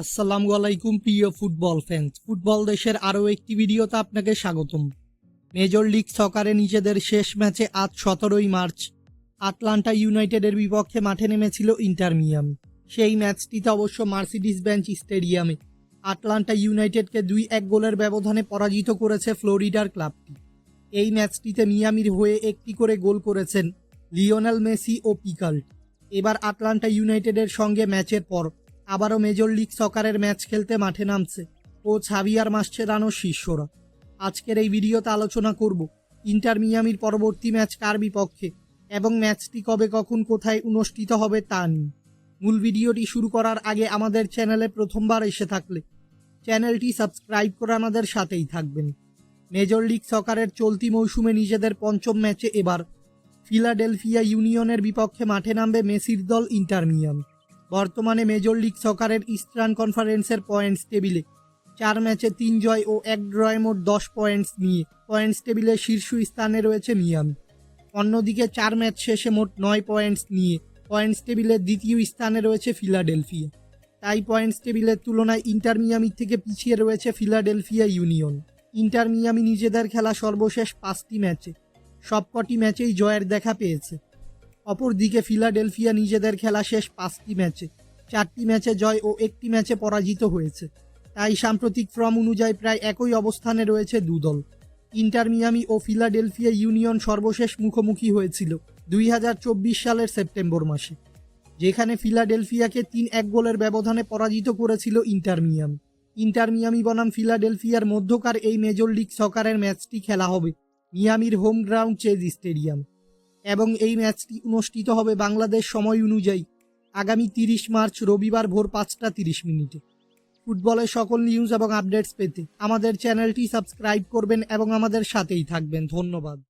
আসসালামু আলাইকুম, প্রিয় ফুটবল ফ্যান্স ফুটবল দেশের আরও একটি ভিডিওতে আপনাকে স্বাগতম। মেজর লিগ সকারে নিজেদের শেষ ম্যাচে আজ সতেরোই মার্চ, আটলান্টা ইউনাইটেডের বিপক্ষে মাঠে নেমেছিল ইন্টার মিয়ামি। সেই ম্যাচটিতে অবশ্য মার্সিডিস বেঞ্চ স্টেডিয়ামে আটলান্টা ইউনাইটেডকে দুই এক গোলের ব্যবধানে পরাজিত করেছে ফ্লোরিডার ক্লাবটি। এই ম্যাচটিতে মিয়ামির হয়ে একটি করে গোল করেছেন লিওনেল মেসি ও পিকাল্ট। এবার আটলান্টা ইউনাইটেডের সঙ্গে ম্যাচের পর আবারও মেজর লিগ সকারের ম্যাচ খেলতে মাঠে নামছে। ও ছাবিয়ার মাসচেরানোর শিষ্যরা আজকের এই ভিডিওতে আলোচনা করব, ইন্টার মিয়ামির পরবর্তী ম্যাচ কার বিপক্ষে এবং ম্যাচটি কবে কখন কোথায় অনুষ্ঠিত হবে তা নিয়ে। মূল ভিডিওটি শুরু করার আগে আমাদের চ্যানেলে প্রথমবার এসে থাকলে চ্যানেলটি সাবস্ক্রাইব করে আমাদের সাথেই থাকবেন। মেজর লিগ সকারের চলতি মৌসুমে নিজেদের পঞ্চম ম্যাচে এবার ফিলাডেলফিয়া ইউনিয়নের বিপক্ষে মাঠে নামবে মেসির দল ইন্টার মিয়ামি। বর্তমানে মেজর লিগ সকারের ইস্টার্ন কনফারেন্সের পয়েন্টস টেবিলে। চার ম্যাচে তিন জয় ও এক ড্রয়ে মোট দশ পয়েন্টস নিয়ে। পয়েন্টস টেবিলে শীর্ষ স্থানে রয়েছে মিয়ামি। অন্যদিকে চার ম্যাচ শেষে মোট নয় পয়েন্টস নিয়ে। পয়েন্টস টেবিলের দ্বিতীয় স্থানে রয়েছে ফিলাডেলফিয়া। তাই পয়েন্টস টেবিলের তুলনায় ইন্টার মিয়ামি থেকে পিছিয়ে রয়েছে ফিলাডেলফিয়া ইউনিয়ন। ইন্টার মিয়ামি নিজেদের খেলা সর্বশেষ পাঁচটি ম্যাচে। সবকটি ম্যাচেই জয়ের দেখা পেয়েছে। অপরদিকে ফিলাডেলফিয়া নিজেদের খেলা শেষ পাঁচটি ম্যাচে। চারটি ম্যাচে জয় ও একটি ম্যাচে পরাজিত হয়েছে। তাই সাম্প্রতিক ফর্ম অনুযায়ী প্রায় একই অবস্থানে রয়েছে দুদল। ইন্টার মিয়ামি ও ফিলাডেলফিয়া ইউনিয়ন সর্বশেষ মুখোমুখি হয়েছিল দুই হাজার চব্বিশ সালের সেপ্টেম্বর মাসে, যেখানে ফিলাডেলফিয়াকে তিন এক গোলের ব্যবধানে পরাজিত করেছিল ইন্টার মিয়ামি। ইন্টার মিয়ামি বনাম ফিলাডেলফিয়ার মধ্যকার এই মেজর লিগ সকারের ম্যাচটি খেলা হবে মিয়ামির হোম গ্রাউন্ড চেজ স্টেডিয়াম। এবং এই ম্যাচটি অনুষ্ঠিত হবে বাংলাদেশ সময় অনুযায়ী আগামী তিরিশ মার্চ রবিবার ভোর পাঁচটা তিরিশ মিনিটে। ফুটবলের সকল নিউজ এবং আপডেটস পেতে আমাদের চ্যানেলটি সাবস্ক্রাইব করবেন এবং আমাদের সাথেই থাকবেন। ধন্যবাদ।